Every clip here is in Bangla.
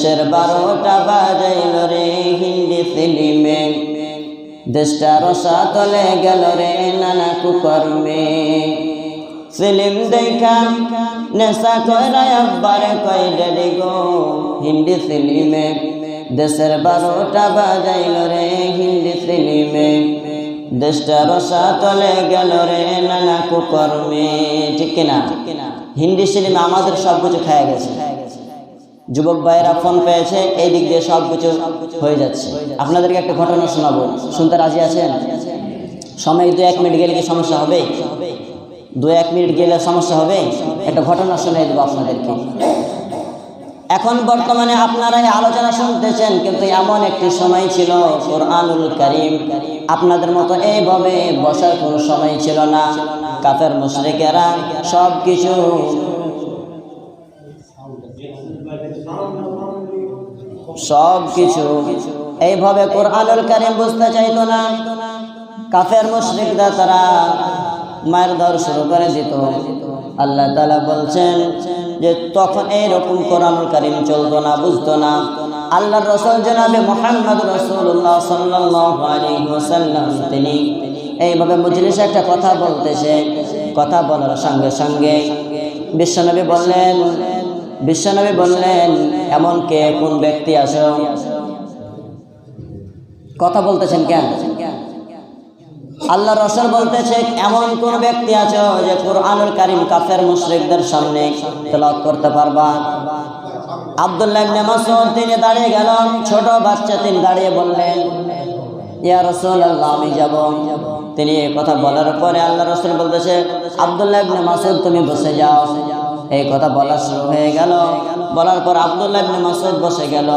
দেশের বারোটা বাজাইল রে, হিন্দি ফিল্মে। দেশটা রসা তলে গেল রে, নানা কুকর্মে। ফিল্ম দেখা, নেশা কইরা আব্বার কই ডেডি গো। হিন্দি ফিল্মে। দেশের বারোটা বাজাইল রে, হিন্দি ফিল্মে। দেশটা রসা তলে গেল রে, নানা কুকর্মে। ঠিক কিনা? হিন্দি সিনেমা আমাদের সব কিছু খেয়ে গেছে। যুবক ভাইয়েরা ফোন পেয়েছে, এই দিক দিয়ে সব কিছু হয়ে যাচ্ছে। আপনাদেরকে একটা ঘটনা শোনাবো। শুনতে রাজি আছেন? সময় দু এক মিনিট গেলে কি সমস্যা হবে? দু এক মিনিট গেলে সমস্যা হবে? একটা ঘটনা শুনে দেবো আপনাদেরকে। এখন বর্তমানে আপনারা আলোচনা শুনতেছেন, কিন্তু এমন একটি সময় ছিল, কোরআনুল করিম। আপনাদের মতো এইভাবে বসার কোনো সময় ছিল না। কাফের মুশরিকেরা সব কিছু সব কিছু। এইভাবে কোরআনুল কারিম বুঝতে চাইতো না। কাফের মুশরিকরা তারা মায়ের ধর শুরু করে দিত। আল্লাহ তালা বলছেন যে তখন এইরকম কোরআনুল কারিম চলতো না, বুঝতো না। আল্লাহ রসুল জনাবে মোহাম্মদ রসুল্লাহ সাল্লাম তিনি এইভাবে মজলিসে একটা কথা বলতেছে। কথা বলার সঙ্গে সঙ্গে বিশ্বনবী বললেন বিশ্বনবী বললেন, এমন কে? কোন ব্যক্তি আছো কথা বলতেছেন কেন? আল্লাহ রসুল বলতেছে, এমন কোন ব্যক্তি আছো যে কোরআনুল কারিম কাফের মুশরিকদের সামনে তেলাওয়াত করতে পারবা? আব্দুল্লাহ তিনি দাঁড়িয়ে গেল ছোট বাচ্চা তিনি দাঁড়িয়ে বললেন, ইয়া রাসূলুল্লাহ, আমি যাব। তিনি কথা বলার পরে আল্লাহ রসুল বলতেছে, আব্দুল্লাহ ইবনে মাসউদ, তুমি বসে যাও। এই কথা বলা শুরু হয়ে গেল। বলার পর আবদুল্লাহ ইবনে মাসউদ বসে গেল।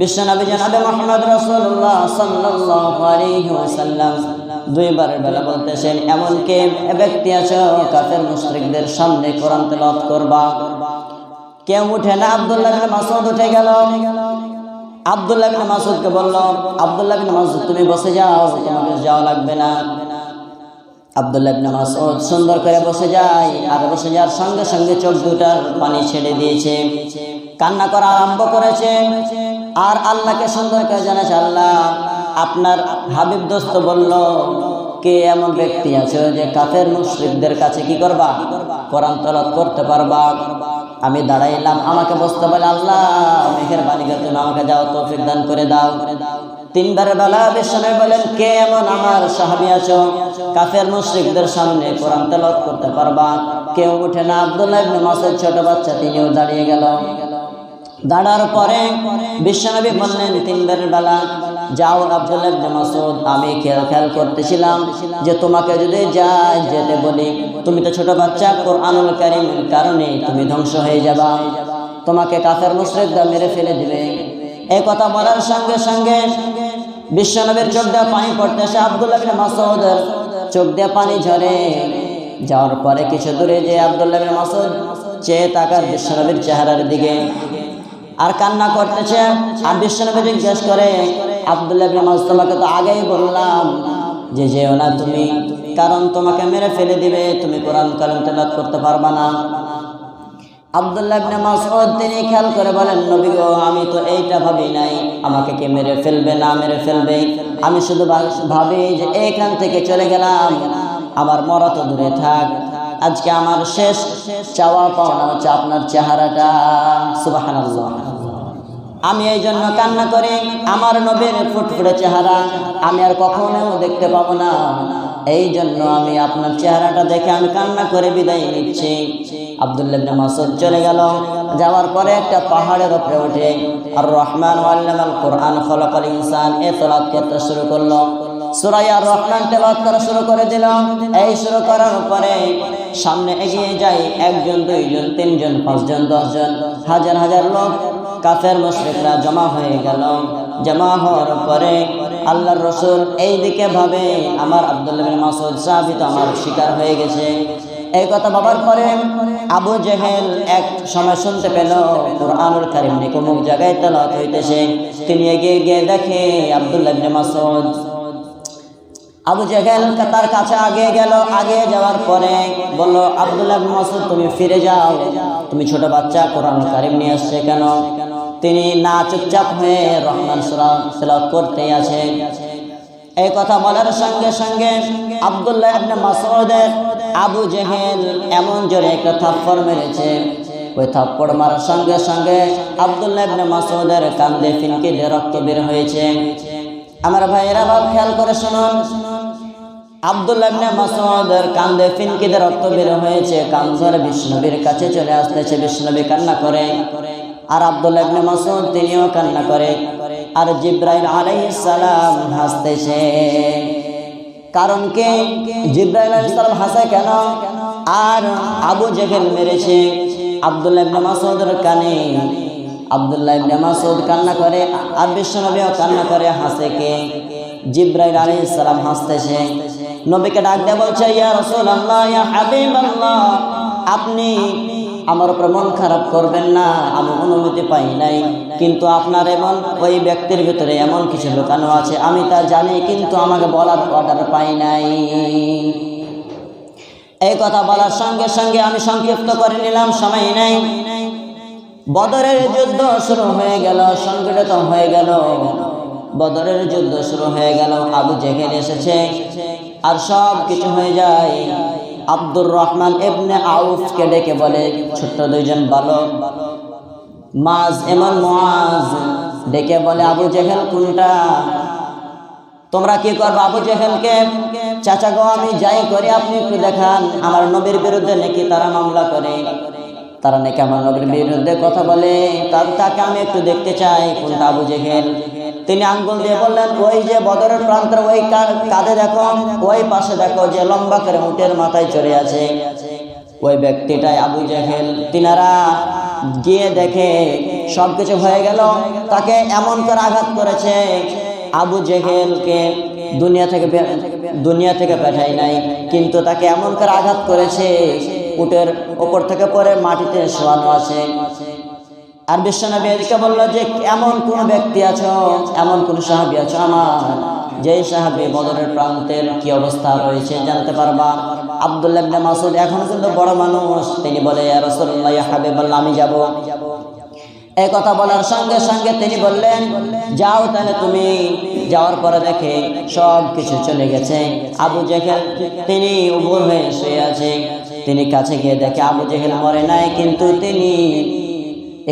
বিশ্বনবী জনাবে মোহাম্মদ রাসূলুল্লাহ সাল্লাল্লাহু আলাইহি ওয়াসাল্লাম দুইবার বেলা বলতেছেন এমন কে ব্যক্তি আছো কাফের মুশরিকদের সামনে কোরআন তেলাওয়াত করবা। কেউ উঠে না, আব্দুল্লাহ বিন মাসউদ উঠে গেল। আব্দুল্লাহ বিন মাসউদকে বলল, আব্দুল্লাহ বিন মাসউদ, তুমি বসে যাও তোমাকে যাওয়া লাগবে না। আব্দুল্লাহ ইবনে সুন্দর করে বসে যায় আর বসে যাওয়ার সঙ্গে সঙ্গে চোখ দুটার পানি ছেড়ে দিয়েছে। কান্না করা আরম্ভ করেছে। আর আল্লাহকে সুন্দর করে জানাচ্ছে আল্লাহ, আপনার হাবিব দোস্ত বলল, কে এমন ব্যক্তি আছে যে কাফের মুশরিকদের কাছে কি করবা? কোরআন তলাত করতে পারবা? আমি দাঁড়াইলাম, আমাকে বসতে বলে, আল্লাহ মেহের বাণী তুমি আমাকে যাও তৌফিক দান করে দাও করে দাও। তিনবার বেলা বিশ্বনবী বলেন, কে এমন আমার সাহাবি আছো? কাফের মুশরিকদের সামনে কোরআন তেলাওয়াত করতে পারবা? কেউ উঠে না, আব্দুল্লাহ ইবনে মাসউদ ছোট বাচ্চা, তিনিও দাঁড়িয়ে গেল। দাঁড়ার পরে বিশ্বনবী বললেন তিনবার বেলা, যাও আব্দুল্লাহ ইবনে মাসউদ আমি খেয়াল খেয়াল করতেছিলাম যে তোমাকে যদি যাই যেতে বলি, তুমি তো ছোট বাচ্চা, কোরআনুল কারীমের কারণে তুমি ধ্বংস হয়ে যাবা। তোমাকে কাফের মুশরিকরা মেরে ফেলে দিবে। এই কথা বলার সঙ্গে সঙ্গে বিশ্বনবীর চোখ দিয়ে পানি পড়তেছে আবদুল্লাহ বিন চোখ দিয়ে পানি ঝরে। যাওয়ার পরে কিছু দূরে যে আবদুল্লাহ বিন মাসউদ চেয়ে তাকার বিশ্বনবীর চেহারার দিকে। আর কান্না করতেছে। আর বিশ্বনবী জিজ্ঞেস করে, আবদুল্লাহ বিন মাসউদ, তোমাকে তো আগেই বললাম যে যেও না তুমি। কারণ তোমাকে মেরে ফেলে দিবে। তুমি কোরআন কালাম তেলাওয়াত করতে পারবা না। আবদুল্লাহ ইবনে মাসউদ, তিনি খেয়াল করে বলেন, নবী গো, আমি তো এইটা ভাবি নাই। আমাকে কে মেরে ফেলবে, না মেরে ফেলবে? আমি শুধু ভাবি যে এইখান থেকে চলে গেলাম। আমার মরা তো দূরে থাক। আজকে আমার শেষ চাওয়া পাওয়া হচ্ছে আপনার চেহারাটা। সুবহানাল্লাহ। আমি এই জন্য কান্না করি, আমার নবীর ফুটফুটে চেহারা। আমি আর কখনো দেখতে পাবো না। এই জন্য আমি আপনার চেহারাটা দেখে আমি কান্না করে বিদায় নিচ্ছি। আব্দুল্লাহ ইবনে মাসুদ চলে গেল। যাওয়ার পরে একটা পাহাড়ের উপরে উঠে আর রহমান কোরআন খলাকাল ইনসান, এ করতে শুরু করল। সুরাইয়া রহমান করা শুরু করে দিল। এই শুরু করার পরে সামনে এগিয়ে যাই একজন, দুইজন, তিনজন, পাঁচজন, দশজন। হাজার হাজার লোক, কাফের মুশরিকরা জমা হয়ে গেল। জমা হওয়ার পরে আল্লাহর রসুল এই দিকে ভাবে, আমার আব্দুল্লাহ মাসুদ সাহাবি তো আমার শিকার হয়ে গেছে। এই কথা বাবার পরে আবু জেহেল এক সময় শুনতে পেল, কোরআনুল কারিম নিকুমুক জায়গায় তেলাওয়াত হইতেছে। তিনি এগিয়ে গিয়ে দেখে আব্দুল্লাহ মাসুদ আবু জেহেল তার কাছে আগে গেল। আগে যাওয়ার পরে বলল, আব্দুল্লাহ মাসুদ তুমি ফিরে যাও। তুমি ছোট বাচ্চা কোরআন কারিম নিয়ে আসছে কেন? তিনি না চুপচাপ হয়ে রহমান সুরা করতেই আছে এই কথা বলার সঙ্গে সঙ্গে আব্দুল্লাহ ইবনে মাসউদের আবু জেহেল এমন জোরে একটা থাপ্পড় মেরেছে। ওই থাপ্পড় মারার সঙ্গে সঙ্গে আব্দুল্লাহ ইবনে মাসউদের কান্দে ফিনকে রক্ত বের হয়েছে। আমার ভাইয়েরা ভাব খেয়াল করে শুনুন। আব্দুল্লাহ ইবনে কান্দে ফিনকিতে রক্ত বের হয়েছে। কান ধরে বিষ্ণবীর কাছে চলে আসতেছে, বিষ্ণবী কান্না করে। আর আব্দুল্লাহ ইবনে তিনিও কান্না করে। আর জিব্রাইল সালাম হাসতেছে। কারণ কে? জিব্রাইল সালাম হাসে কেন? আর আবু জেহেল মেরেছে। আব্দুল্লাহ ইবনে মাসউদের কানে। আব্দুল্লাহ ইবনে মাসউদ কান্না করে, আর বিশ্বনবীও কান্না করে, হাসে কে? জিব্রাইল আলাইহিস সালাম হাসতেছে। নবীকে ডাক দিয়ে বলছে, ইয়া রাসূলুল্লাহ, ইয়া হাবিবাল্লাহ, আপনি আমার উপর মন খারাপ করবেন না, আমি অনুমতি পাই নাই। কিন্তু আপনার এমন ওই ব্যক্তির ভিতরে এমন কিছু লুকানো আছে, আমি তা জানি, কিন্তু আমাকে বলার অর্ডার পাই নাই। এই কথা বলার সঙ্গে সঙ্গে আমি সংক্ষিপ্ত করে নিলাম, সময় নাই। বদরের যুদ্ধ শুরু হয়ে গেল, সংগঠিত হয়ে গেল। বদরের যুদ্ধ শুরু হয়ে গেল, আবু জেহেল এসেছে, আর সব কিছু হয়ে যায়। আব্দুর রহমান এবনে আউফকে ডেকে বলে, ছোট্ট দুইজন বালক, মাজ এমন মাজ ডেকে বলে, আবু জেহেল কোনটা? তোমরা কি করব আবু জেহেলকে? চাচা গো, আমি যাই করি, আপনি একটু দেখান। আমার নবীর বিরুদ্ধে নাকি তারা মামলা করে। তারা নাকি আমার নবীর বিরুদ্ধে কথা বলে। তাকে আমি একটু দেখতে চাই, কোনটা আবু জেহেল? তিনি আঙ্গুল দিয়ে বললেন, ওই যে বদরের প্রান্তের, ওই কাঁধে দেখো, ওই পাশে দেখো যে লম্বা করে উটের মাথায় চড়ে আছে। ওই ব্যক্তিটাই আবু জেহেল, তিনারা গিয়ে দেখে সব কিছু হয়ে গেল, তাকে এমন করে আঘাত করেছে, আবু জেহেলকে দুনিয়া থেকে দুনিয়া থেকে পাঠাই নাই, কিন্তু তাকে এমন করে আঘাত করেছে, উটের ওপর থেকে পরে মাটিতে শোয়ানো আছে। আর বিশ্বনবী বলল যে, এমন কোন ব্যক্তি আছো, এমন কোন সাহাবি আছো আমার? যেই সাহাবি বদরের প্রান্তের কি অবস্থা রয়েছে জানতে পারবা? আব্দুল্লাহ মাসুদ এখন কিন্তু বড় মানুষ। তিনি বলে রাসূলুল্লাহ, ইয়া আমি যাব। এই কথা বলার সঙ্গে সঙ্গে তিনি বললেন, যাও তাহলে তুমি যাওয়ার পরে দেখে সব কিছু চলে গেছে। আবু জেহেল, তিনি উবুর হয়ে শুয়ে আছে। তিনি কাছে গিয়ে দেখে আবু জেহেল মরে নাই, কিন্তু তিনি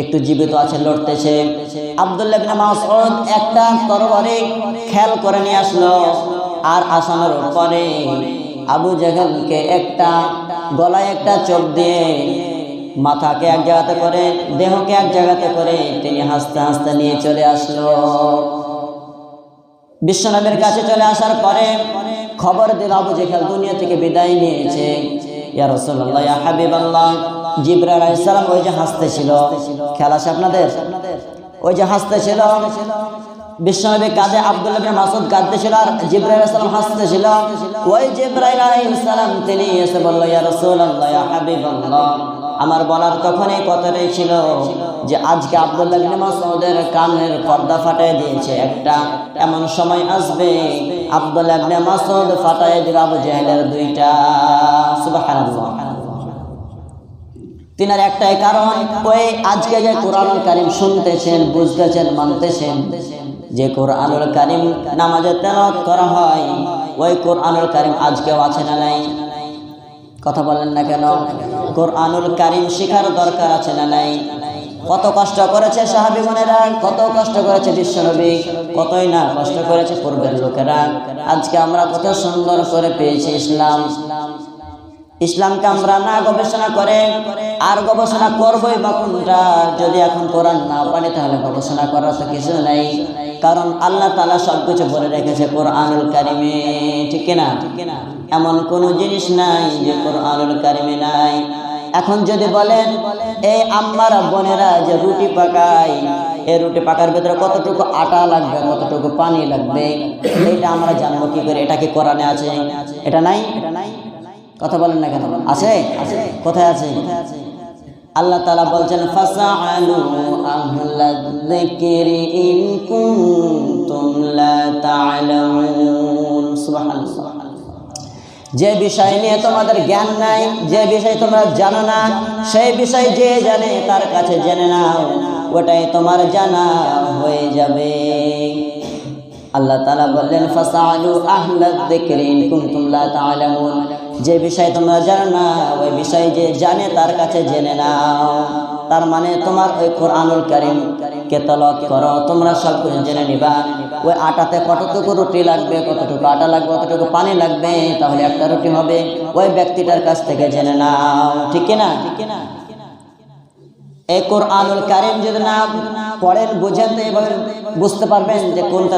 একটু জীবিত আছে, লড়তেছে। আবদুল্লাহ মাসউদ একটা তরবারি খেল করে নিয়ে আসলো আর আসানোর পরে আবু জাহেলকে একটা গলায় একটা চোখ দিয়ে মাথাকে এক জায়গাতে করে, দেহকে এক জায়গাতে করে তিনি হাসতে হাসতে নিয়ে চলে আসলো। বিশ্বনবীর কাছে চলে আসার পরে খবর দিল আবু জেহেল দুনিয়া থেকে বিদায় নিয়েছে। ইয়া রাসূলুল্লাহ, ইয়া হাবিবাল্লাহ। জিবরাইল আলাইহিস সালাম ওই যে হাসতেছিল। খেয়াল আছে আপনাদের? ওই যে হাসতেছিল। বিশ্বনবী কাঁধে আব্দুল্লাহ বিন মাসুদ কাঁদতেছিল আর জিব্রাইল সালাম হাসতেছিল। ওই জিব্রাইল আলাইহিস সালাম তিনি এসে বলল, ইয়া রাসূলুল্লাহ, ইয়া হাবিবাল্লাহ। আমার বলার তখনই কথাটাই ছিল যে, আজকে আব্দুল্লাহ বিন মাসউদের কানের পর্দা ফাটাই দিয়েছে। একটা এমন সময় আসবে আব্দুল্লাহ বিন মাসউদ ফাটাই দিবে আবু জাহেলের দুইটা। সুবহানাল্লাহ। তিনার একটাই কারণ, ওই আজকে যে কোরআনুল কারিম শুনতেছেন, বুঝতেছেন, মানতেছেন, যে কোরআনুল কারিম নামাজে তেলাওয়াত করা হয়, ওই কোরআনুল কারিম আজকেও আছে না নাই? কথা বলেন না কেন? কোরআনুল কারিম শেখার দরকার আছে না নাই? কত কষ্ট করেছে সাহাবি বোনেরা, কত কষ্ট করেছে বিশ্বনবী, কতই না কষ্ট করেছে পূর্বের লোকেরা। আজকে আমরা কত সুন্দর করে পেয়েছি ইসলাম। ইসলামকে আমরা না গবেষণা করে, আর গবেষণা করবোই বা কোনটা? যদি এখন কোরআন না পারি তাহলে গবেষণা করার তো কিছু নাই। কারণ আল্লাহ তালা সব কিছু বলে রেখেছে কোরআনুল কারিমে, ঠিক না এমন কোনো জিনিস নাই যে কোরআনুল কারিমে নাই। এখন যদি বলেন, এই আম্মার বোনেরা যে রুটি পাকায় এই রুটি পাকার ভেতরে কতটুকু আটা লাগবে, কতটুকু পানি লাগবে, এটা আমরা জানব কি করে? এটা কি কোরআনে আছে? এটা নাই এটা নাই? কথা বলেন না কেন? আছে? কোথায় আছে? আল্লাহ তালা বলছেন, ফাসাআলু যিকরি ইন যে বিষয় নিয়ে তোমাদের জ্ঞান নাই, যে বিষয় তোমরা জানো না, সেই বিষয় যে জানে তার কাছে জেনে নাও, ওটাই তোমার জানা হয়ে যাবে। আল্লাহ তালা বললেন ফাসালু আহলাদ যিকরিন কুনতুম লা যে বিষয় তোমরা জানো না, ওই বিষয় যে জানে তার কাছে জেনে নাও। তার মানে তোমার ওই কোরআনুল কারীম কে করো, তোমরা সব কিছু জেনে নিবা। ওই আটাতে কতটুকু রুটি লাগবে, কতটুকু আটা লাগবে, কতটুকু পানি লাগবে, তাহলে একটা রুটি হবে। ওই ব্যক্তিটার কাছ থেকে জেনে নাও। ঠিক না ঠিক না? এই কোরআনুল কারিম যদি না পড়েন, বুঝেন তো এভাবে বুঝতে পারবেন যে কোনটা